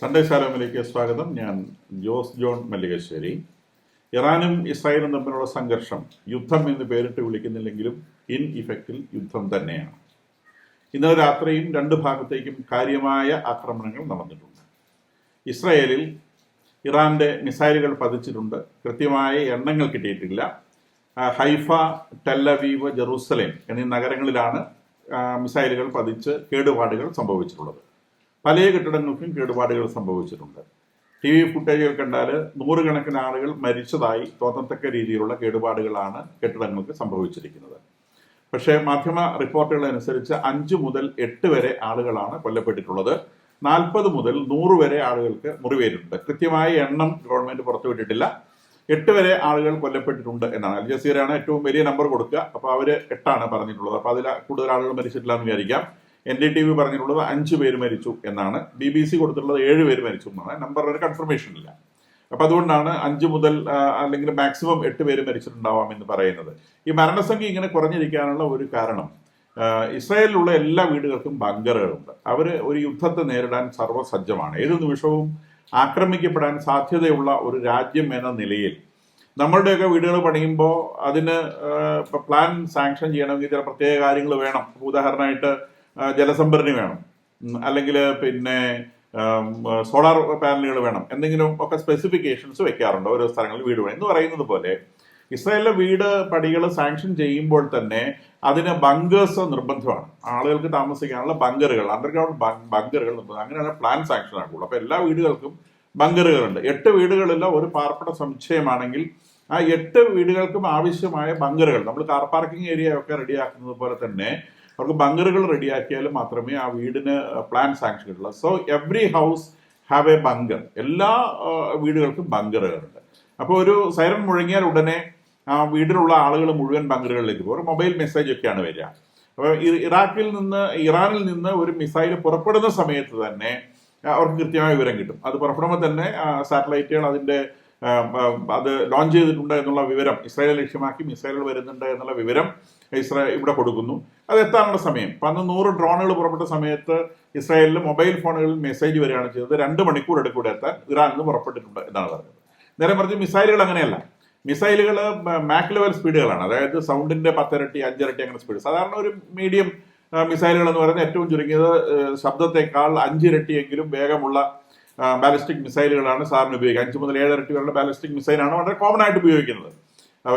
Sunday ശാലോമിലേക്ക് സ്വാഗതം. ഞാൻ Jose John Mallikassery. ഇറാനും ഇസ്രായേലും തമ്മിലുള്ള സംഘർഷം യുദ്ധം എന്ന് പേരിട്ട് വിളിക്കുന്നില്ലെങ്കിലും ഇൻ ഇഫക്റ്റിൽ യുദ്ധം തന്നെയാണ്. ഇന്നലെ രാത്രിയും രണ്ട് ഭാഗത്തേക്കും കാര്യമായ ആക്രമണങ്ങൾ നടന്നിട്ടുണ്ട്. ഇസ്രായേലിൽ ഇറാന്റെ മിസൈലുകൾ പതിച്ചിട്ടുണ്ട്. കൃത്യമായ എണ്ണങ്ങൾ കിട്ടിയിട്ടില്ല. ഹൈഫ ടെല്ലവീവ് ജെറൂസലേം എന്നീ നഗരങ്ങളിലാണ് മിസൈലുകൾ പതിച്ച് കേടുപാടുകൾ സംഭവിച്ചിട്ടുള്ളത്. പല കെട്ടിടങ്ങൾക്കും കേടുപാടുകൾ സംഭവിച്ചിട്ടുണ്ട്. ടി വി ഫുട്ടേജുകൾ കണ്ടാൽ നൂറുകണക്കിന് ആളുകൾ മരിച്ചതായി തോന്നത്തക്ക രീതിയിലുള്ള കേടുപാടുകളാണ് കെട്ടിടങ്ങൾക്ക് സംഭവിച്ചിരിക്കുന്നത്. പക്ഷേ മാധ്യമ റിപ്പോർട്ടുകൾ അനുസരിച്ച് അഞ്ച് മുതൽ എട്ട് വരെ ആളുകളാണ് കൊല്ലപ്പെട്ടിട്ടുള്ളത്. നാൽപ്പത് മുതൽ നൂറ് വരെ ആളുകൾക്ക് മുറിവേറ്റിട്ടുണ്ട്. കൃത്യമായ എണ്ണം ഗവൺമെന്റ് പുറത്തുവിട്ടിട്ടില്ല. എട്ട് വരെ ആളുകൾ കൊല്ലപ്പെട്ടിട്ടുണ്ട് എന്നാണ്. അൽ ജസീറയാണ് ഏറ്റവും വലിയ നമ്പർ കൊടുക്കുക. അപ്പോൾ അവർ എട്ടാണ് പറഞ്ഞിട്ടുള്ളത്. അപ്പോൾ അതിൽ കൂടുതൽ ആളുകൾ മരിച്ചിട്ടില്ല എന്ന് വിചാരിക്കാം. എൻ ഡി ടി വി പറഞ്ഞിട്ടുള്ളത് അഞ്ച് പേര് മരിച്ചു എന്നാണ്. ബി ബി സി കൊടുത്തിട്ടുള്ളത് ഏഴ് പേര് മരിച്ചു എന്നാണ്. നമ്പർ ഒരു കൺഫർമേഷൻ ഇല്ല. അപ്പൊ അതുകൊണ്ടാണ് അഞ്ച് മുതൽ അല്ലെങ്കിൽ മാക്സിമം എട്ട് പേര് മരിച്ചിട്ടുണ്ടാവാം എന്ന് പറയുന്നത്. ഈ മരണസംഖ്യ ഇങ്ങനെ കുറഞ്ഞിരിക്കാനുള്ള ഒരു കാരണം ഇസ്രായേലിലുള്ള എല്ലാ വീടുകൾക്കും ബങ്കറുകളുണ്ട്. അവർ ഒരു യുദ്ധത്തെ നേരിടാൻ സർവസജ്ജമാണ്. ഏത് നിമിഷവും ആക്രമിക്കപ്പെടാൻ സാധ്യതയുള്ള ഒരു രാജ്യം എന്ന നിലയിൽ നമ്മളുടെയൊക്കെ വീടുകൾ പണിയുമ്പോൾ അതിന് പ്ലാൻ സാങ്ഷൻ ചെയ്യണമെങ്കിൽ ചില പ്രത്യേക കാര്യങ്ങൾ വേണം. ഉദാഹരണമായിട്ട് ജലസംഭരണി വേണം. അല്ലെങ്കിൽ പിന്നെ സോളാർ പാനലുകൾ വേണം. എന്തെങ്കിലും ഒക്കെ സ്പെസിഫിക്കേഷൻസ് വെക്കാറുണ്ട്. ഓരോ സ്ഥലങ്ങളിൽ വീട് വേണം. എന്ന് പറയുന്നത് പോലെ ഇസ്രായേലിലെ വീട് പടികൾ സാങ്ഷൻ ചെയ്യുമ്പോൾ തന്നെ അതിന് ബങ്കേഴ്സ് നിർബന്ധമാണ്. ആളുകൾക്ക് താമസിക്കാനുള്ള ബങ്കറുകൾ അണ്ടർഗ്രൗണ്ട് ബങ്കറുകൾ നിർബന്ധം. അങ്ങനെയാണ് പ്ലാൻ സാങ്ഷൻ ആക്കുള്ളൂ അപ്പൊ എല്ലാ വീടുകൾക്കും ബങ്കറുകളുണ്ട് എട്ട് വീടുകളിലെ ഒരു പാർപ്പിട സമുച്ചയമാണെങ്കിൽ ആ എട്ട് വീടുകൾക്കും ആവശ്യമായ ബങ്കറുകൾ നമ്മൾ കാർ പാർക്കിംഗ് ഏരിയ ഒക്കെ റെഡിയാക്കുന്നത് പോലെ തന്നെ അവർക്ക് ബങ്കറുകൾ റെഡിയാക്കിയാൽ മാത്രമേ ആ വീടിന് പ്ലാൻ സാങ്ഷൻ കിട്ടുള്ളൂ. So every house have a bunker എല്ലാ വീടുകൾക്കും ബങ്കറുകളുണ്ട് അപ്പോൾ ഒരു സൈറൺ മുഴങ്ങിയാൽ ഉടനെ ആ വീട്ടിലുള്ള ആളുകൾ മുഴുവൻ ബങ്കറുകളിലേക്ക് പോകും. ഒരു മൊബൈൽ മെസ്സേജ് ഒക്കെയാണ് വരിക. അപ്പോൾ ഇറാഖിൽ നിന്ന് ഇറാനിൽ നിന്ന് ഒരു മിസൈൽ പുറപ്പെടുന്ന സമയത്ത് തന്നെ അവർക്ക് കൃത്യമായ വിവരം കിട്ടും. അത് പുറപ്പെടുമ്പോൾ തന്നെ സാറ്റലൈറ്റുകൾ ആ, അത് ലോഞ്ച് ചെയ്തിട്ടുണ്ട് എന്നുള്ള വിവരം ഇസ്രായേൽ ലക്ഷ്യമാക്കി മിസൈലുകൾ വരുന്നുണ്ട് എന്നുള്ള വിവരം ഇസ്രായേൽ ഇവിടെ കൊടുക്കുന്നു. അത് എത്താനുള്ള സമയം. ഇപ്പം അന്ന് നൂറ് ഡ്രോണുകൾ പുറപ്പെട്ട സമയത്ത് ഇസ്രായേലിൽ മൊബൈൽ ഫോണുകളിൽ മെസ്സേജ് വരികയാണ് ചെയ്തത്. രണ്ട് മണിക്കൂർ എടുക്കൂടെ എത്താൻ ഇറാനിൽ നിന്ന് പുറപ്പെട്ടിട്ടുണ്ട് എന്നാണ് പറഞ്ഞത്. നേരെ മറിച്ച് മിസൈലുകൾ അങ്ങനെയല്ല. മിസൈലുകൾ മാക് ലെവൽ സ്പീഡുകളാണ്. അതായത് സൗണ്ടിന്റെ പത്തിരട്ടി അഞ്ചിരട്ടി അങ്ങനെ സ്പീഡ്. സാധാരണ ഒരു മീഡിയം മിസൈലുകൾ എന്ന് പറയുന്നത് ഏറ്റവും ചുരുങ്ങിയത് ശബ്ദത്തെക്കാൾ അഞ്ചിരട്ടിയെങ്കിലും വേഗമുള്ള ബാലിസ്റ്റിക് മിസൈലുകളാണ് സാറിന് ഉപയോഗിക്കുക. അഞ്ച് മുതൽ ഏഴരട്ടി വരെയുള്ള ബാലിസ്റ്റിക് മിസൈലാണ് വളരെ കോമൺ ആയിട്ട് ഉപയോഗിക്കുന്നത്.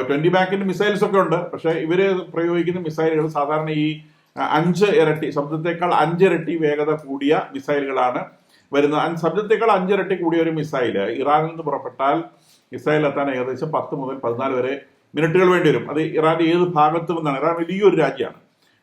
ട്വന്റി ബാക്കിന്റെ മിസൈൽസ് ഒക്കെ ഉണ്ട്. പക്ഷേ ഇവർ പ്രയോഗിക്കുന്ന മിസൈലുകൾ സാധാരണ ഈ അഞ്ച് ഇരട്ടി ശബ്ദത്തെക്കാൾ അഞ്ചിരട്ടി വേഗത കൂടിയ മിസൈലുകളാണ് വരുന്നത്. ശബ്ദത്തെക്കാൾ അഞ്ചിരട്ടി കൂടിയ ഒരു മിസൈൽ ഇറാനിൽ നിന്ന് പുറപ്പെട്ടാൽ മിസൈൽ എത്താൻ ഏകദേശം പത്ത് മുതൽ പതിനാല് വരെ മിനിറ്റുകൾ വേണ്ടി വരും അത് ഇറാന്റെ ഏത് ഭാഗത്തു നിന്നാണ്? ഇറാൻ വലിയൊരു രാജ്യമാണ്.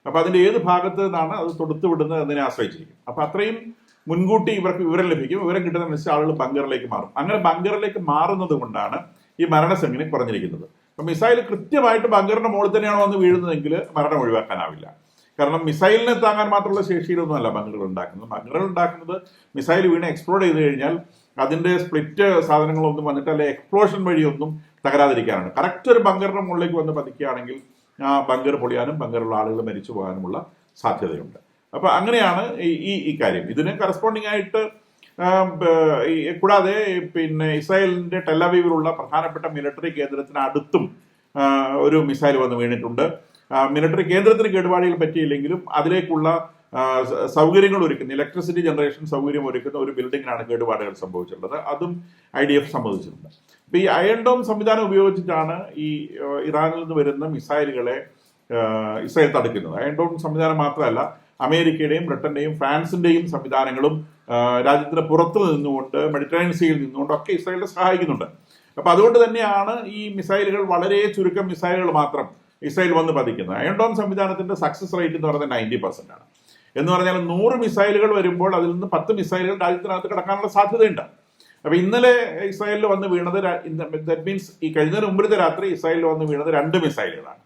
അപ്പൊ അതിന്റെ ഏത് ഭാഗത്ത് നിന്നാണ് അത് തൊടുത്തു വിടുന്നത് എന്നതിനെ ആശ്രയിച്ചിരിക്കും. അപ്പൊ അത്രയും മുൻകൂട്ടി ഇവർക്ക് വിവരം ലഭിക്കും. വിവരം കിട്ടുന്നതനുസരിച്ച് ആളുകൾ ബങ്കറിലേക്ക് മാറും. അങ്ങനെ ബങ്കറിലേക്ക് മാറുന്നത് കൊണ്ടാണ് ഈ മരണസംഖ്യ കുറഞ്ഞിരിക്കുന്നത്. മിസൈൽ കൃത്യമായിട്ട് ബങ്കറിന്റെ മുകളിൽ തന്നെയാണ് വന്ന് വീഴുന്നതെങ്കിൽ മരണം ഒഴിവാക്കാനാവില്ല. കാരണം മിസൈലിനെ താങ്ങാൻ മാത്രമുള്ള ശേഷിയിലൊന്നുമല്ല ബങ്കറുകൾ ഉണ്ടാക്കുന്നത്. ബങ്കറുകൾ ഉണ്ടാക്കുന്നത് മിസൈൽ വീണ് എക്സ്പ്ലോഡ് ചെയ്ത് കഴിഞ്ഞാൽ അതിന്റെ സ്പ്ലിറ്റ് സാധനങ്ങളൊന്നും വന്നിട്ട് അല്ലെ എക്സ്പ്ലോഷൻ വഴിയൊന്നും തകരാതിരിക്കാനാണ്. കറക്റ്റ് ഒരു ബങ്കറിന്റെ മുകളിലേക്ക് വന്ന് പതിക്കുകയാണെങ്കിൽ ആ ബങ്കർ പൊളിയാനും ബങ്കറുള്ള ആളുകൾ മരിച്ചു പോകാനുമുള്ള സാധ്യതയുണ്ട്. അപ്പൊ അങ്ങനെയാണ് ഈ- ഈ കാര്യം. ഇതിന് കറസ്പോണ്ടിങ് ആയിട്ട് കൂടാതെ പിന്നെ ഇസ്രായേലിന്റെ ടെലവീവിലുള്ള പ്രധാനപ്പെട്ട മിലിറ്ററി കേന്ദ്രത്തിന് അടുത്തും ഒരു മിസൈൽ വന്ന് വീണിട്ടുണ്ട്. മിലിറ്ററി കേന്ദ്രത്തിന് കേടുപാടുകൾ പറ്റിയില്ലെങ്കിലും അതിലേക്കുള്ള സൗകര്യങ്ങൾ ഒരുക്കുന്ന. ഇലക്ട്രിസിറ്റി ജനറേഷൻ സൗകര്യം ഒരുക്കുന്ന ഒരു ബിൽഡിങ്ങിനാണ് കേടുപാടുകൾ സംഭവിച്ചിട്ടുള്ളത്. അതും ഐ ഡി എഫ് സംബന്ധിച്ചിട്ടുണ്ട് ഈ അയൺ ഡോം സംവിധാനം ഉപയോഗിച്ചിട്ടാണ് ഈ ഇറാനിൽ നിന്ന് വരുന്ന മിസൈലുകളെ ഇസ്രായേൽ തടുക്കുന്നത്. അയൺ ഡോം സംവിധാനം മാത്രമല്ല അമേരിക്കയുടെയും ബ്രിട്ടന്റെയും ഫ്രാൻസിന്റെയും സംവിധാനങ്ങളും രാജ്യത്തിന് പുറത്തു നിന്നുകൊണ്ട് മെഡിറ്ററേനിയൻ സീയിൽ നിന്നുകൊണ്ട് ഒക്കെ ഇസ്രായേലിനെ സഹായിക്കുന്നുണ്ട്. അപ്പൊ അതുകൊണ്ട് തന്നെയാണ് ഈ മിസൈലുകൾ വളരെ ചുരുക്കം മിസൈലുകൾ മാത്രം ഇസ്രായേൽ വന്ന് പതിക്കുന്നത്. അയൺ ഡോം സംവിധാനത്തിന്റെ സക്സസ് റേറ്റ് എന്ന് പറയുന്നത് നയന്റി പെർസെന്റ് ആണ്. എന്ന് പറഞ്ഞാൽ നൂറ് മിസൈലുകൾ വരുമ്പോൾ അതിൽ നിന്ന് പത്ത് മിസൈലുകൾ രാജ്യത്തിനകത്ത് കിടക്കാനുള്ള സാധ്യതയുണ്ട്. അപ്പൊ ഇന്നലെ ഇസ്രായേലിൽ വന്ന് വീണത് ദാറ്റ് മീൻസ് ഈ കഴിഞ്ഞ മുമ്പിലത്തെ രാത്രി ഇസ്രായേലിൽ വന്ന് വീണത് രണ്ട് മിസൈലുകളാണ്.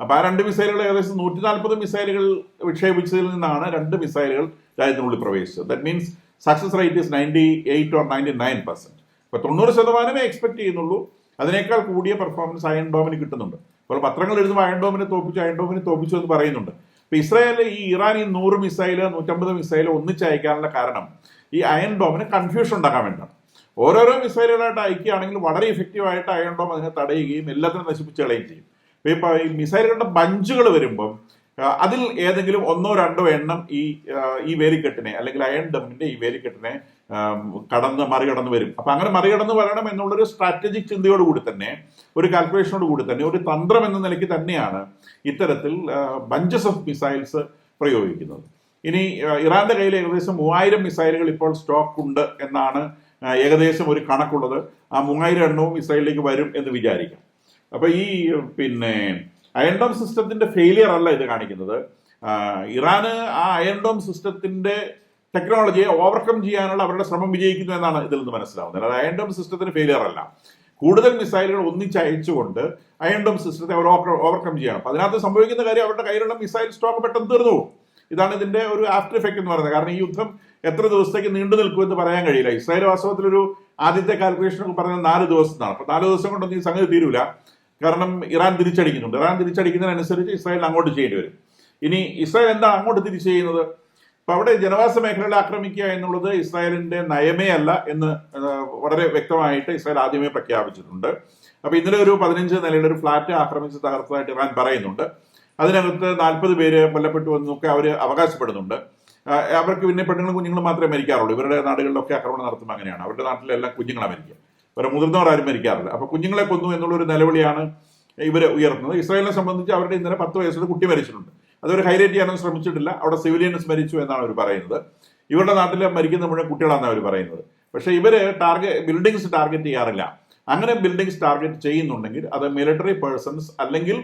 അപ്പൊ ആ രണ്ട് മിസൈലുകൾ ഏകദേശം നൂറ്റി നാൽപ്പത് മിസൈലുകൾ വിക്ഷേപിച്ചതിൽ നിന്നാണ് രണ്ട് മിസൈലുകൾ രാജ്യത്തിനുള്ളിൽ പ്രവേശിച്ചത്. That means success rate is ninety eight or ninety nine percent അപ്പൊ തൊണ്ണൂറ് ശതമാനമേ എക്സ്പെക്ട് ചെയ്യുന്നുള്ളൂ. അതിനേക്കാൾ കൂടിയ പെർഫോമൻസ് അയൺ ഡോമിന് കിട്ടുന്നുണ്ട്. അപ്പോൾ പത്രങ്ങൾ എഴുതുമ്പോൾ അയൺ ഡോമിനെ തോപ്പിച്ചു അയൺ ഡോമിനെ തോപ്പിച്ചു എന്ന് പറയുന്നുണ്ട്. ഇപ്പൊ ഇസ്രായേൽ ഈ ഇറാൻ ഈ നൂറ് മിസൈൽ നൂറ്റമ്പത് മിസൈൽ ഒന്നിച്ചയക്കാനുള്ള കാരണം ഈ അയൺ ഡോമിന് കൺഫ്യൂഷൻ ഉണ്ടാക്കാൻ വേണ്ടിയാണ്. ഓരോരോ മിസൈലുകളായിട്ട് അയക്കുകയാണെങ്കിൽ വളരെ ഇഫക്റ്റീവായിട്ട് അയൺ ഡോം അതിനെ തടയുകയും എല്ലാത്തിനും നശിപ്പിച്ച് കളയുകയും ചെയ്യും. ഇപ്പൊ ഈ മിസൈലുകളുടെ ബഞ്ചുകൾ വരുമ്പം അതിൽ ഏതെങ്കിലും ഒന്നോ രണ്ടോ എണ്ണം ഈ ഈ വേലിക്കെട്ടിനെ അല്ലെങ്കിൽ അയൺ ഡമ്മിന്റെ ഈ വേലിക്കെട്ടിനെ കടന്ന് മറികടന്ന് വരും. അപ്പൊ അങ്ങനെ മറികടന്ന് വരണം എന്നുള്ളൊരു സ്ട്രാറ്റജിക് ചിന്തയോട് കൂടി തന്നെ ഒരു കാൽക്കുലേഷനോട് കൂടി തന്നെ ഒരു തന്ത്രം എന്ന നിലയ്ക്ക് തന്നെയാണ് ഇത്തരത്തിൽ ബഞ്ചസ് ഓഫ് മിസൈൽസ് പ്രയോഗിക്കുന്നത്. ഇനി ഇറാന്റെ കയ്യിൽ ഏകദേശം മൂവായിരം മിസൈലുകൾ ഇപ്പോൾ സ്റ്റോക്ക് ഉണ്ട് എന്നാണ് ഏകദേശം ഒരു കണക്കുള്ളത്. ആ മൂവായിരം എണ്ണവും ഇസ്രായേലിലേക്ക് വരും എന്ന് വിചാരിക്കാം. അപ്പൊ ഈ പിന്നെ അയൺഡോം സിസ്റ്റത്തിന്റെ ഫെയിലിയർ അല്ല ഇത് കാണിക്കുന്നത്. ഇറാന് ആ അയൺഡോം സിസ്റ്റത്തിന്റെ ടെക്നോളജിയെ ഓവർകം ചെയ്യാനുള്ള അവരുടെ ശ്രമം വിജയിക്കുന്നു എന്നാണ് ഇതിൽ നിന്ന് മനസ്സിലാവുന്നത്. അത് അയൺഡോം സിസ്റ്റത്തിന് ഫെയിലിയർ അല്ല. കൂടുതൽ മിസൈലുകൾ ഒന്നിച്ച് അയച്ചുകൊണ്ട് അയൺഡോം സിസ്റ്റത്തെ അവർ ഓവർകം ചെയ്യണം. അപ്പൊ അതിനകത്ത് സംഭവിക്കുന്ന കാര്യം അവരുടെ കയ്യിലുള്ള മിസൈൽ സ്റ്റോക്ക് പെട്ടെന്ന് തീർന്നു ഇതാണ് ഇതിന്റെ ഒരു ആഫ്റ്റർ ഇഫക്റ്റ് എന്ന് പറയുന്നത്. കാരണം ഈ യുദ്ധം എത്ര ദിവസത്തേക്ക് നീണ്ടു നിൽക്കുമെന്ന് പറയാൻ കഴിയില്ല. ഇസ്രായേൽ വാസ്തവത്തിൽ ഒരു ആദ്യത്തെ കാൽക്കുലേഷൻ പറഞ്ഞത് നാല് ദിവസത്താണ് അപ്പൊ നാല് ദിവസം കൊണ്ടൊന്നും ഈ സംഗതി തീരൂല. കാരണം ഇറാൻ തിരിച്ചടിക്കുന്നുണ്ട്. ഇറാൻ തിരിച്ചടിക്കുന്നതിനനുസരിച്ച് ഇസ്രായേൽ അങ്ങോട്ട് ചെയ്യേണ്ടി വരും. ഇനി ഇസ്രായേൽ എന്താണ് അങ്ങോട്ട് തിരിച്ചു ചെയ്യുന്നത് അപ്പൊ അവിടെ ജനവാസ മേഖലകളെ ആക്രമിക്കുക എന്നുള്ളത് ഇസ്രായേലിന്റെ നയമേ അല്ല എന്ന് വളരെ വ്യക്തമായിട്ട് ഇസ്രായേൽ ആദ്യമേ പ്രഖ്യാപിച്ചിട്ടുണ്ട്. അപ്പൊ ഇന്നലെ ഒരു പതിനഞ്ച് നിലയുടെ ഒരു ഫ്ലാറ്റ് ആക്രമിച്ച് തകർത്തതായിട്ട് ഇറാൻ പറയുന്നുണ്ട്. അതിനകത്ത് നാൽപ്പത് പേര് കൊല്ലപ്പെട്ടു എന്നൊക്കെ അവർ അവകാശപ്പെടുന്നുണ്ട്. അവർക്ക് പിന്നെ പെണ്ണുങ്ങളും കുഞ്ഞുങ്ങളും മാത്രമേ മരിക്കാറുള്ളൂ. ഇവരുടെ നാടുകളിലൊക്കെ ആക്രമണം നടത്തുമ്പോൾ അങ്ങനെയാണ്. അവരുടെ നാട്ടിലെല്ലാം കുഞ്ഞുങ്ങളെ മരിക്കുക. വേറെ മുതിർന്നവർ ആരും മരിക്കാറില്ല. അപ്പൊ കുഞ്ഞുങ്ങളെ കൊന്നു എന്നുള്ളൊരു നിലവിളിയാണ് ഇവർ ഉയർത്തുന്നത്. ഇസ്രായേലിനെ സംബന്ധിച്ച് അവരുടെ ഇന്നലെ പത്ത് വയസ്സുള്ള കുട്ടി മരിച്ചിട്ടുണ്ട്. അതൊരു ഹൈലൈറ്റ് ചെയ്യാനും ശ്രമിച്ചിട്ടില്ല. അവിടെ സിവിലിയൻസ് മരിച്ചു എന്നാണ് അവർ പറയുന്നത്. ഇവരുടെ നാട്ടിൽ മരിക്കുന്ന മുഴുവൻ കുട്ടികളാണെന്ന് അവർ പറയുന്നത്. പക്ഷേ ഇവർ ടാർഗറ്റ് ബിൽഡിങ്സ് ടാർഗറ്റ് ചെയ്യാറില്ല. അങ്ങനെ ബിൽഡിങ്സ് ടാർഗറ്റ് ചെയ്യുന്നുണ്ടെങ്കിൽ അത് മിലിറ്ററി പേഴ്സൺസ് അല്ലെങ്കിൽ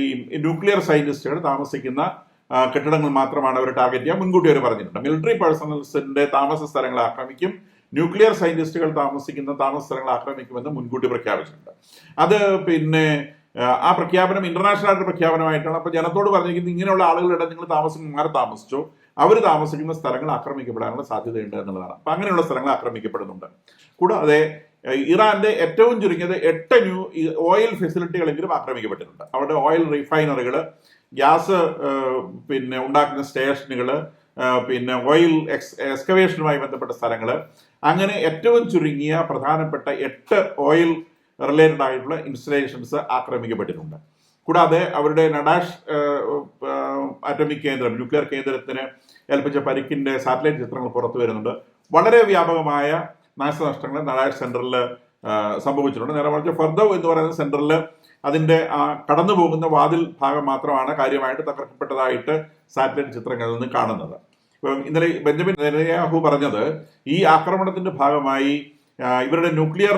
ഈ ന്യൂക്ലിയർ സയന്റിസ്റ്റുകൾ താമസിക്കുന്ന കെട്ടിടങ്ങൾ മാത്രമാണ് അവർ ടാർഗറ്റ് ചെയ്യാൻ മുൻകൂട്ടി അവർ പറഞ്ഞിട്ടുണ്ട്. മിലിറ്ററി പേഴ്സണൽസിന്റെ താമസ സ്ഥലങ്ങളെ ആക്രമിക്കും ന്യൂക്ലിയർ സയന്റിസ്റ്റുകൾ താമസിക്കുന്ന താമസ സ്ഥലങ്ങൾ ആക്രമിക്കുമെന്ന് മുൻകൂട്ടി പ്രഖ്യാപിച്ചിട്ടുണ്ട്. അത് പിന്നെ ആ, പ്രഖ്യാപനം ഇന്റർനാഷണൽ ആയിട്ട് പ്രഖ്യാപനമായിട്ടാണ്. അപ്പൊ ജനത്തോട് പറഞ്ഞിരിക്കുന്നത് ഇങ്ങനെയുള്ള ആളുകളുടെ നിങ്ങൾ താമസം മാറി താമസിച്ചോ അവർ താമസിക്കുന്ന സ്ഥലങ്ങൾ ആക്രമിക്കപ്പെടാനുള്ള സാധ്യതയുണ്ട് എന്നുള്ളതാണ്. അപ്പൊ അങ്ങനെയുള്ള സ്ഥലങ്ങൾ ആക്രമിക്കപ്പെടുന്നുണ്ട്. കൂടാതെ ഇറാന്റെ ഏറ്റവും ചുരുങ്ങിയത് എട്ട് ന്യൂ ഓയിൽ ഫെസിലിറ്റികളെങ്കിലും ആക്രമിക്കപ്പെട്ടിട്ടുണ്ട്. അവിടെ ഓയിൽ റിഫൈനറികൾ ഗ്യാസ് പിന്നെ ഉണ്ടാക്കുന്ന സ്റ്റേഷനുകൾ പിന്നെ ഓയിൽ എക്സ് എക്സ്കവേഷനുമായി ബന്ധപ്പെട്ട സ്ഥലങ്ങൾ അങ്ങനെ ഏറ്റവും ചുരുങ്ങിയ പ്രധാനപ്പെട്ട എട്ട് ഓയിൽ റിലേറ്റഡ് ആയിട്ടുള്ള ഇൻസ്റ്റലേഷൻസ് ആക്രമിക്കപ്പെട്ടിട്ടുണ്ട്. കൂടാതെ അവരുടെ നഡാഷ് അറ്റോമിക് കേന്ദ്രം ന്യൂക്ലിയർ കേന്ദ്രത്തിന് ഏൽപ്പിച്ച പരിക്കിന്റെ സാറ്റലൈറ്റ് ചിത്രങ്ങൾ പുറത്തു വരുന്നുണ്ട്. വളരെ വ്യാപകമായ നാശനഷ്ടങ്ങൾ നഡാഷ് സെന്ററിൽ സംഭവിച്ചിട്ടുണ്ട്. നേരെ മറിച്ച് ഫർദവ് എന്ന് പറയുന്ന സെന്ററിൽ അതിന്റെ ആ കടന്നു പോകുന്ന വാതിൽ ഭാഗം മാത്രമാണ് കാര്യമായിട്ട് തകർക്കപ്പെട്ടതായിട്ട് സാറ്റലൈറ്റ് ചിത്രങ്ങളിൽ നിന്ന് കാണുന്നത്. ഇന്നലെ ബെഞ്ചമിൻ നെരയാഹു പറഞ്ഞത് ഈ ആക്രമണത്തിന്റെ ഭാഗമായി ഇവരുടെ ന്യൂക്ലിയർ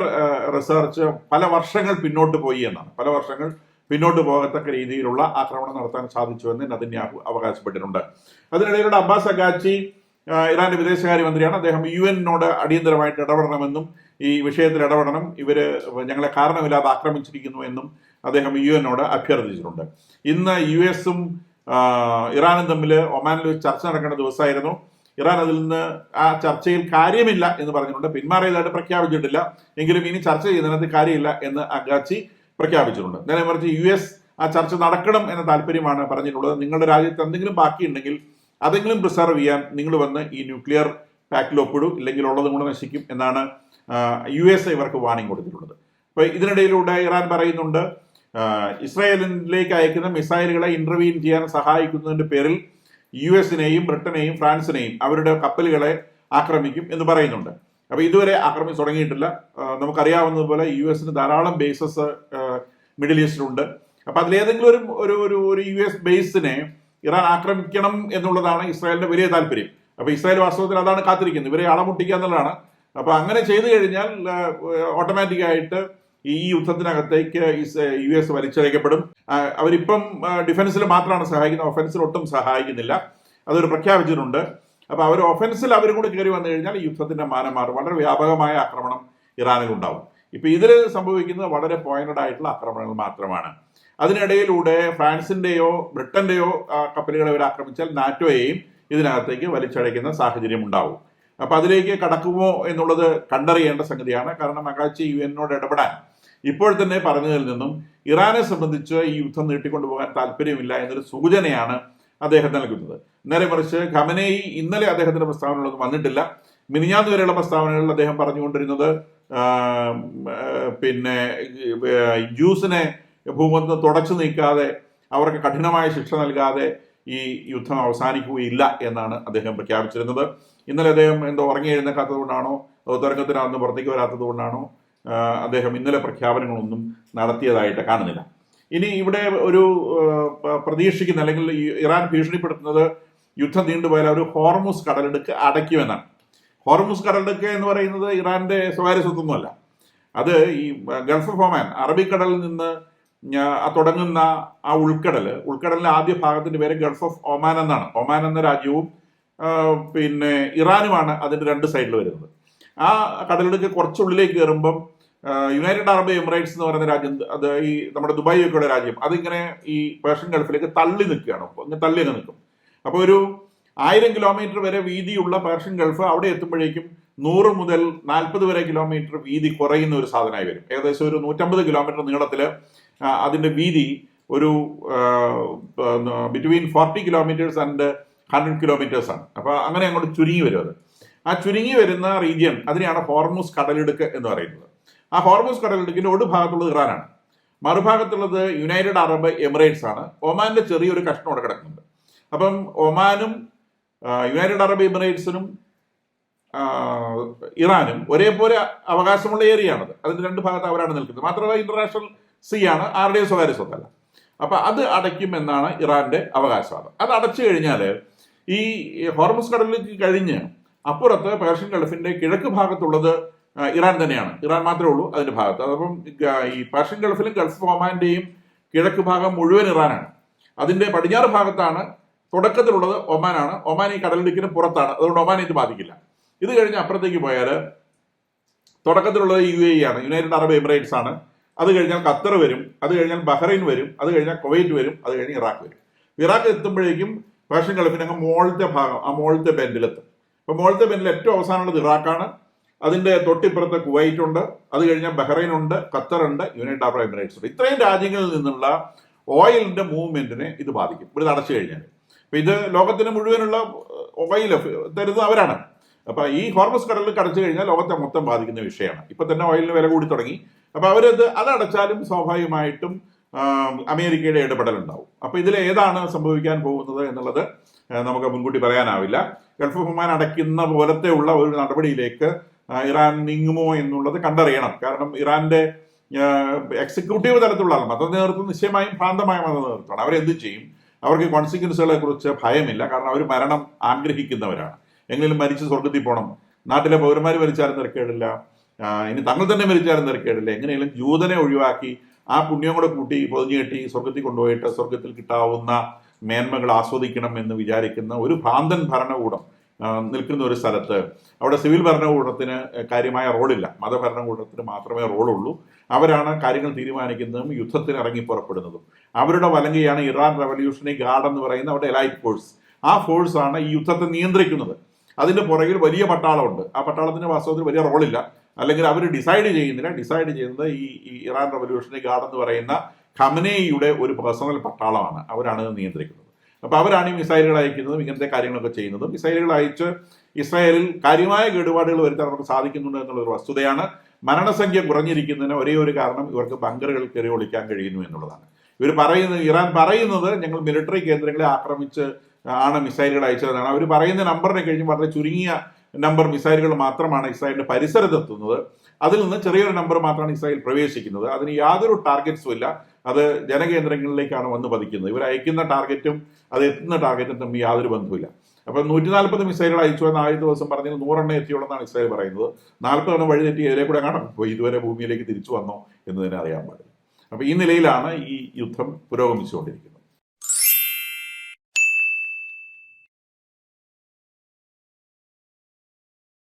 റിസർച്ച് പല വർഷങ്ങൾ പിന്നോട്ട് പോയി എന്നാണ്. പല വർഷങ്ങൾ പിന്നോട്ട് പോകത്തക്ക രീതിയിലുള്ള ആക്രമണം നടത്താൻ സാധിച്ചു എന്ന് നദന്യാഹു അവകാശപ്പെട്ടിട്ടുണ്ട്. അതിനിടയിലൂടെ അബ്ബാസ് അഗാച്ചി ഇറാന്റെ വിദേശകാര്യമന്ത്രിയാണ്. അദ്ദേഹം യു എന്നോട് അടിയന്തരമായിട്ട് ഇടപെടണമെന്നും ഈ വിഷയത്തിൽ ഇടപെടണം. ഇവർ ഞങ്ങളെ കാരണമില്ലാതെ ആക്രമിച്ചിരിക്കുന്നു എന്നും അദ്ദേഹം യു എന്നോട് അഭ്യർത്ഥിച്ചിട്ടുണ്ട്. ഇന്ന് യു എസും ഇറാനും തമ്മിൽ ഒമാനിൽ ഒരു ചർച്ച നടക്കേണ്ട ദിവസമായിരുന്നു. ഇറാൻ അതിൽ നിന്ന് ആ ചർച്ചയിൽ കാര്യമില്ല എന്ന് പറഞ്ഞിട്ടുണ്ട്. പിന്മാറിയതായിട്ട് പ്രഖ്യാപിച്ചിട്ടില്ല. എങ്കിലും ഇനി ചർച്ച ചെയ്യുന്നതിനകത്ത് കാര്യമില്ല എന്ന് അഗാച്ചി പ്രഖ്യാപിച്ചിട്ടുണ്ട്. നേരെ മറിച്ച് യു എസ് ആ ചർച്ച നടക്കണം എന്ന താല്പര്യമാണ് പറഞ്ഞിട്ടുള്ളത്. നിങ്ങളുടെ രാജ്യത്ത് എന്തെങ്കിലും ബാക്കിയുണ്ടെങ്കിൽ അതെങ്കിലും പ്രിസർവ് ചെയ്യാൻ നിങ്ങൾ വന്ന് ഈ ന്യൂക്ലിയർ പാക്കിൽ ഒപ്പിടും. ഇല്ലെങ്കിൽ ഉള്ളതും കൂടെ നശിക്കും എന്നാണ് യു എസ് ഇവർക്ക് വാണിംഗ് കൊടുത്തിട്ടുള്ളത്. അപ്പൊ ഇതിനിടയിലൂടെ ഇറാൻ പറയുന്നുണ്ട് ഇസ്രായേലിലേക്ക് അയക്കുന്ന മിസൈലുകളെ ഇന്റർവീൻ ചെയ്യാൻ സഹായിക്കുന്നതിന്റെ പേരിൽ യു എസിനെയും ബ്രിട്ടനെയും ഫ്രാൻസിനെയും അവരുടെ കപ്പലുകളെ ആക്രമിക്കും എന്ന് പറയുന്നുണ്ട്. അപ്പൊ ഇതുവരെ ആക്രമിച്ച് തുടങ്ങിയിട്ടില്ല. നമുക്കറിയാവുന്നതുപോലെ യു എസിന് ധാരാളം ബേസസ് മിഡിൽ ഈസ്റ്റിലുണ്ട്. അപ്പൊ അതിലേതെങ്കിലും ഒരു ഒരു ഒരു ഒരു യു എസ് ബേസിനെ ഇറാൻ ആക്രമിക്കണം എന്നുള്ളതാണ് ഇസ്രായേലിന്റെ വലിയ താല്പര്യം. അപ്പൊ ഇസ്രായേൽ വാസ്തവത്തിൽ അതാണ് കാത്തിരിക്കുന്നത്. ഇവരെ അളമുട്ടിക്കുക എന്നുള്ളതാണ്. അപ്പൊ അങ്ങനെ ചെയ്തു കഴിഞ്ഞാൽ ഓട്ടോമാറ്റിക് ആയിട്ട് ഈ യുദ്ധത്തിനകത്തേക്ക് യു എസ് വലിച്ചഴക്കപ്പെടും അവരിപ്പം ഡിഫൻസിൽ മാത്രമാണ് സഹായിക്കുന്നത്. ഒഫൻസിൽ ഒട്ടും സഹായിക്കുന്നില്ല. അതൊരു പ്രഖ്യാപിച്ചിട്ടുണ്ട്. അപ്പൊ അവർ ഒഫൻസിൽ അവരും കൂടി കയറി വന്നു കഴിഞ്ഞാൽ യുദ്ധത്തിന്റെ മാനം മാറും. വളരെ വ്യാപകമായ ആക്രമണം ഇറാനിൽ ഉണ്ടാവും. ഇപ്പൊ ഇതിൽ സംഭവിക്കുന്നത് വളരെ പോയിന്റഡ് ആയിട്ടുള്ള ആക്രമണങ്ങൾ മാത്രമാണ്. അതിനിടയിലൂടെ ഫ്രാൻസിന്റെയോ ബ്രിട്ടന്റെയോ കപ്പലുകളെ ഇവർ ആക്രമിച്ചാൽ നാറ്റോയെയും ഇതിനകത്തേക്ക് വലിച്ചടയ്ക്കുന്ന സാഹചര്യം ഉണ്ടാവും. അപ്പൊ അതിലേക്ക് കടക്കുമോ എന്നുള്ളത് കണ്ടറിയേണ്ട സംഗതിയാണ്. കാരണം അകാച്ചി യു എന്നോട് ഇടപെടാൻ ഇപ്പോൾ തന്നെ പറഞ്ഞതിൽ നിന്നും ഇറാനെ സംബന്ധിച്ച് ഈ യുദ്ധം നീട്ടിക്കൊണ്ടുപോകാൻ താല്പര്യമില്ല എന്നൊരു സൂചനയാണ് അദ്ദേഹം നൽകുന്നത്. നേരെ മറിച്ച് ഖമനേയി ഇന്നലെ അദ്ദേഹത്തിന്റെ പ്രസ്താവനകളൊന്നും വന്നിട്ടില്ല. മിനിഞ്ഞാന്ന് വരെയുള്ള പ്രസ്താവനകളിൽ അദ്ദേഹം പറഞ്ഞുകൊണ്ടിരുന്നത് പിന്നെ ജ്യൂസിനെ ഭൂമത്ത് തുടച്ചു നീക്കാതെ അവർക്ക് കഠിനമായ ശിക്ഷ നൽകാതെ ഈ യുദ്ധം അവസാനിക്കുകയില്ല എന്നാണ് അദ്ദേഹം പ്രഖ്യാപിച്ചിരുന്നത്. ഇന്നലെ അദ്ദേഹം എന്തോ ഉറങ്ങി എഴുന്നേക്കാത്തത് കൊണ്ടാണോ അതോ തുരങ്കത്തിനകത്ത് പുറത്തേക്ക് വരാത്തത് കൊണ്ടാണോ അദ്ദേഹം ഇന്നലെ പ്രഖ്യാപനങ്ങളൊന്നും നടത്തിയതായിട്ട് കാണുന്നില്ല. ഇനി ഇവിടെ ഒരു പ്രതീക്ഷിക്കുന്ന അല്ലെങ്കിൽ ഇറാൻ ഭീഷണിപ്പെടുത്തുന്നത് യുദ്ധം നീണ്ടുപോയാൽ ഒരു ഹോർമുസ് കടലെടുക്ക് അടയ്ക്കുമെന്നാണ്. ഹോർമുസ് കടലെടുക്ക് എന്ന് പറയുന്നത് ഇറാന്റെ സ്വകാര്യ സ്വത്തൊന്നുമല്ല. അത് ഈ ഗൾഫ് ഓഫ് ഒമാൻ അറബിക്കടലിൽ നിന്ന് തുടങ്ങുന്ന ആ ഉൾക്കടൽ ഉൾക്കടലിന്റെ ആദ്യ ഭാഗത്തിന്റെ പേര് ഗൾഫ് ഓഫ് ഒമാൻ എന്നാണ്. ഒമാൻ എന്ന രാജ്യവും പിന്നെ ഇറാനുമാണ് അതിന്റെ രണ്ട് സൈഡിൽ വരുന്നത്. ആ കടലെടുക്ക് കുറച്ചുള്ളിലേക്ക് കയറുമ്പം യുണൈറ്റഡ് അറബ് എമിറേറ്റ്സ് എന്ന് പറയുന്ന രാജ്യം അത് ഈ നമ്മുടെ ദുബായ് ഒക്കെയുള്ള രാജ്യം അതിങ്ങനെ ഈ പേർഷ്യൻ ഗൾഫിലേക്ക് തള്ളി നിൽക്കുകയാണ്. ഇങ്ങനെ തള്ളി അങ്ങ് നിൽക്കും. അപ്പോൾ ഒരു ആയിരം കിലോമീറ്റർ വരെ വീതിയുള്ള പേർഷ്യൻ ഗൾഫ് അവിടെ എത്തുമ്പോഴേക്കും നൂറ് മുതൽ നാൽപ്പത് വരെ കിലോമീറ്റർ വീതി കുറയുന്ന ഒരു സാധനമായി വരും. ഏകദേശം ഒരു നൂറ്റമ്പത് കിലോമീറ്റർ നീളത്തിൽ അതിന്റെ വീതി ഒരു between forty kilometres and hundred kilometres ആണ്. അപ്പോൾ അങ്ങനെ അങ്ങോട്ട് ചുരുങ്ങി വരും അത്. ആ ചുരുങ്ങി വരുന്ന റീജിയൻ അതിനെയാണ് ഫോർമൂസ് കടലിടുക്ക് എന്ന് പറയുന്നത്. ആ ഹോർമോസ് കടലിടുക്കിന്റെ ഒരു ഭാഗത്തുള്ളത് ഇറാനാണ്. മറുഭാഗത്തുള്ളത് യുണൈറ്റഡ് അറബ് എമിറേറ്റ്സ് ആണ്. ഒമാന്റെ ചെറിയൊരു കഷ്ണം അവിടെ കിടക്കുന്നുണ്ട്. അപ്പം ഒമാനും യുണൈറ്റഡ് അറബ് എമിറേറ്റ്സിനും ഇറാനും ഒരേപോലെ അവകാശമുള്ള ഏരിയയാണത്. അതിന്റെ രണ്ട് ഭാഗത്ത് അവരാണ് നിൽക്കുന്നത്. മാത്രമല്ല ഇന്റർനാഷണൽ സി ആണ് ആരുടെയും സ്വകാര്യ സ്വത്തല്ല. അപ്പൊ അത് അടയ്ക്കും എന്നാണ് ഇറാന്റെ അവകാശവാദം. അത് അടച്ചു കഴിഞ്ഞാൽ ഈ ഹോർമസ് കടലിലേക്ക് കഴിഞ്ഞ് അപ്പുറത്ത് പേർഷ്യൻ ഗൾഫിന്റെ കിഴക്ക് ഭാഗത്തുള്ളത് ഇറാൻ തന്നെയാണ്. ഇറാൻ മാത്രമേ ഉള്ളൂ അതിന്റെ ഭാഗത്ത്. അതപ്പം ഈ പേർഷ്യൻ ഗൾഫിലും ഗൾഫ് ഒമാന്റെയും കിഴക്ക് ഭാഗം മുഴുവൻ ഇറാനാണ്. അതിന്റെ പടിഞ്ഞാറ് ഭാഗത്താണ് തുടക്കത്തിലുള്ളത് ഒമാനാണ്. ഒമാൻ ഈ കടലിടുക്കിന് പുറത്താണ്. അതുകൊണ്ട് ഒമാൻ ഇത് ബാധിക്കില്ല. ഇത് കഴിഞ്ഞ് അപ്പുറത്തേക്ക് പോയാൽ തുടക്കത്തിലുള്ളത് യു എ ആണ് യുണൈറ്റഡ് അറബ് എമിറേറ്റ്സ് ആണ്. അത് കഴിഞ്ഞാൽ ഖത്തർ വരും അത് കഴിഞ്ഞാൽ ബഹ്റൈൻ വരും അത് കഴിഞ്ഞാൽ കുവൈറ്റ് വരും അത് കഴിഞ്ഞ് ഇറാഖ് വരും. ഇറാഖ് എത്തുമ്പോഴേക്കും പേർഷ്യൻ ഗൾഫിന് അങ്ങ് മോളത്തെ ഭാഗം ആ മോളത്തെ ബെൻഡിലെത്തും അപ്പോൾ മോളത്തെ ബെൻഡിൽ ഏറ്റവും അവസാനമുള്ളത് ഇറാഖാണ്. അതിന്റെ തൊട്ടിപ്പുറത്ത് കുവൈറ്റ് ഉണ്ട് അത് കഴിഞ്ഞാൽ ബഹ്റൈൻ ഉണ്ട് ഖത്തർ ഉണ്ട് യുണൈറ്റഡ് അറബ് എമിറേറ്റ്സ് ഉണ്ട്. ഇത്രയും രാജ്യങ്ങളിൽ നിന്നുള്ള ഓയിലിന്റെ മൂവ്മെന്റിനെ ഇത് ബാധിക്കും. ഇവിടെ അടച്ചു കഴിഞ്ഞാൽ. അപ്പൊ ഇത് ലോകത്തിന് മുഴുവനുള്ള ഓയിൽ തരുന്നത് അവരാണ്. അപ്പൊ ഈ ഹോർമസ് കടലിൽ കടച്ചു കഴിഞ്ഞാൽ ലോകത്തെ മൊത്തം ബാധിക്കുന്ന വിഷയമാണ്. ഇപ്പൊ തന്നെ ഓയിലിന് വില കൂടി തുടങ്ങി. അപ്പൊ അവരത് അതടച്ചാലും സ്വാഭാവികമായിട്ടും അമേരിക്കയുടെ ഇടപെടൽ ഉണ്ടാവും അപ്പൊ ഇതിൽ ഏതാണ് സംഭവിക്കാൻ പോകുന്നത് എന്നുള്ളത് നമുക്ക് മുൻകൂട്ടി പറയാനാവില്ല. ഗൾഫ് ഹുമാൻ അടയ്ക്കുന്ന പോലത്തെ ഉള്ള ഒരു നടപടിയിലേക്ക് ഇറാൻ നീങ്ങുമോ എന്നുള്ളത് കണ്ടറിയണം. കാരണം ഇറാന്റെ എക്സിക്യൂട്ടീവ് തലത്തിലുള്ള മത നേതൃത്വം നിശ്ചയമായും ഭ്രാന്തമായ മത നേതൃത്വമാണ്. അവരെന്ത് ചെയ്യും? അവർക്ക് കോൺസിക്വൻസുകളെ കുറിച്ച് ഭയമില്ല. കാരണം അവർ മരണം ആഗ്രഹിക്കുന്നവരാണ്. എങ്കിലും മരിച്ച് സ്വർഗത്തിൽ പോകണം നാട്ടിലെ പൗരന്മാർ മരിച്ചാലും തിരക്കേടില്ല. ഇനി തങ്ങൾ തന്നെ മരിച്ചാലും തിരക്കേടില്ല. എങ്ങനെയെങ്കിലും ജൂതനെ ഒഴിവാക്കി ആ പുണ്യം കൂടെ കൂട്ടി പൊതിഞ്ഞു കെട്ടി സ്വർഗത്തിൽ കൊണ്ടുപോയിട്ട് സ്വർഗത്തിൽ കിട്ടാവുന്ന മേന്മകൾ ആസ്വദിക്കണം എന്ന് വിചാരിക്കുന്ന ഒരു ഭ്രാന്തൻ ഭരണകൂടം നിൽക്കുന്ന ഒരു സ്ഥലത്ത്. അവിടെ സിവിൽ ഭരണകൂടത്തിന് കാര്യമായ റോളില്ല. മതഭരണകൂടത്തിന് മാത്രമേ റോളുള്ളൂ. അവരാണ് കാര്യങ്ങൾ തീരുമാനിക്കുന്നതും യുദ്ധത്തിന് ഇറങ്ങി പുറപ്പെടുന്നതും. അവരുടെ വലങ്കയാണ് ഇറാൻ റവല്യൂഷണറി ഗാർഡ് എന്ന് പറയുന്ന അവരുടെ എലൈറ്റ് ഫോഴ്സ് ആ ഫോഴ്സ് ആണ് ഈ യുദ്ധത്തെ നിയന്ത്രിക്കുന്നത്. അതിന്റെ പുറകിൽ വലിയ പട്ടാളമുണ്ട്. ആ പട്ടാളത്തിന് വാസ്തവത്തിൽ വലിയ റോളില്ല. അല്ലെങ്കിൽ അവർ ഡിസൈഡ് ചെയ്യുന്നില്ല. ഡിസൈഡ് ചെയ്യുന്നത് ഈ ഇറാൻ റവല്യൂഷണറി ഗാർഡ് എന്ന് പറയുന്ന ഖമനേയുടെ ഒരു പേഴ്സണൽ പട്ടാളമാണ്. അവരാണ് നിയന്ത്രിക്കുന്നത്. അപ്പോൾ അവരാണ് ഈ മിസൈലുകൾ അയക്കുന്നതും ഇങ്ങനത്തെ കാര്യങ്ങളൊക്കെ ചെയ്യുന്നതും. മിസൈലുകൾ അയച്ച് ഇസ്രായേലിൽ കാര്യമായ കേടുപാടുകൾ വരുത്താൻ അവർക്ക് സാധിക്കുന്നുണ്ട് എന്നുള്ളൊരു വസ്തുതയാണ്. മരണസംഖ്യ കുറഞ്ഞിരിക്കുന്നതിന് ഒരേ ഒരു കാരണം ഇവർക്ക് ബങ്കറുകൾ കയറി ഒളിക്കാൻ കഴിയുന്നു എന്നുള്ളതാണ്. ഇവർ പറയുന്നത് ഇറാൻ പറയുന്നത് ഞങ്ങൾ മിലിറ്ററി കേന്ദ്രങ്ങളെ ആക്രമിച്ച് ആണ് മിസൈലുകൾ അയച്ചതെന്നാണ്. അവർ പറയുന്ന നമ്പറിനെ കഴിഞ്ഞ് വളരെ ചുരുങ്ങിയ നമ്പർ മിസൈലുകൾ മാത്രമാണ് ഇസ്രായേലിന്റെ പരിസരത്തെത്തുന്നത് അതിൽ നിന്ന് ചെറിയൊരു നമ്പർ മാത്രമാണ് ഇസ്രായേൽ പ്രവേശിക്കുന്നത്. അതിന് യാതൊരു ടാർഗറ്റ്സും ഇല്ല. അത് ജനകേന്ദ്രങ്ങളിലേക്കാണ് വന്ന് പതിക്കുന്നത്. ഇവർ അയക്കുന്ന ടാർഗറ്റും അത് എത്തുന്ന ടാർഗറ്റും തമ്മിൽ യാതൊരു ബന്ധവുമില്ല. അപ്പം നൂറ്റി നാൽപ്പത് മിസൈലുകൾ അയച്ചു എന്ന് ആദ്യ ദിവസം പറഞ്ഞത് നൂറെണ്ണം എത്തിയോളെന്നാണ് ഇസ്രായേൽ പറയുന്നത്. നാൽപ്പതെണ്ണം വഴി തെറ്റി ഇതിലെ കൂടെ കാണാം. അപ്പോൾ ഇതുവരെ ഭൂമിയിലേക്ക് തിരിച്ചു വന്നോ എന്ന് തന്നെ അറിയാൻ പാടില്ല. അപ്പോൾ ഈ നിലയിലാണ് ഈ യുദ്ധം പുരോഗമിച്ചുകൊണ്ടിരിക്കുന്നത്.